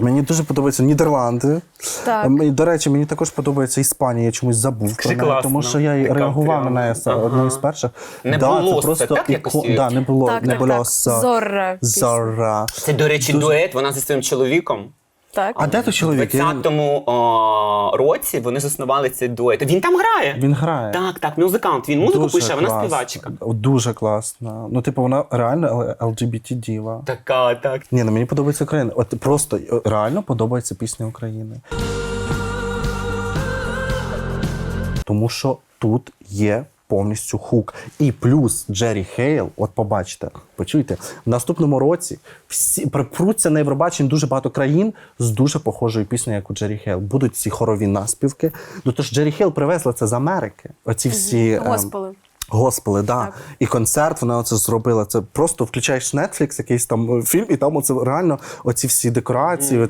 Мені дуже подобаються Нідерланди. Так. Ем, До речі, мені також подобається Іспанія. Я чомусь забув Скажи про неї, класно. тому що я і Така реагував прям, на неї ага. одною з перших. Не да, було це це, просто так, якось її? да, не було, Так, не так, було так. Зорра пісня. Зорра. Це, до речі, дует. Вона зі своїм чоловіком. Так. А де той У чоловік? Я 20-му о, році вони заснували цей дует. Він там грає. Він грає. Так, так, музикант. Він музику Дуже пише, а вона класно. співачка. Дуже класно. Ну, типу, вона реально LGBT діва. Така, так. Ні, ну мені подобається Україна. От просто е, реально подобається пісня України. Тому що тут є повністю хук. І плюс Джері Хейл, от побачите, почуйте, в наступному році всі припруться на Євробачення дуже багато країн з дуже похожою піснею, як у Джері Хейл. Будуть ці хорові наспівки. Ну тож Джері Хейл привезла це з Америки. Оці всі ем, Госпели. Госпели, да. Так. І концерт вона це зробила. Це просто включаєш Netflix, якийсь там е, фільм, і там оце реально оці всі декорації,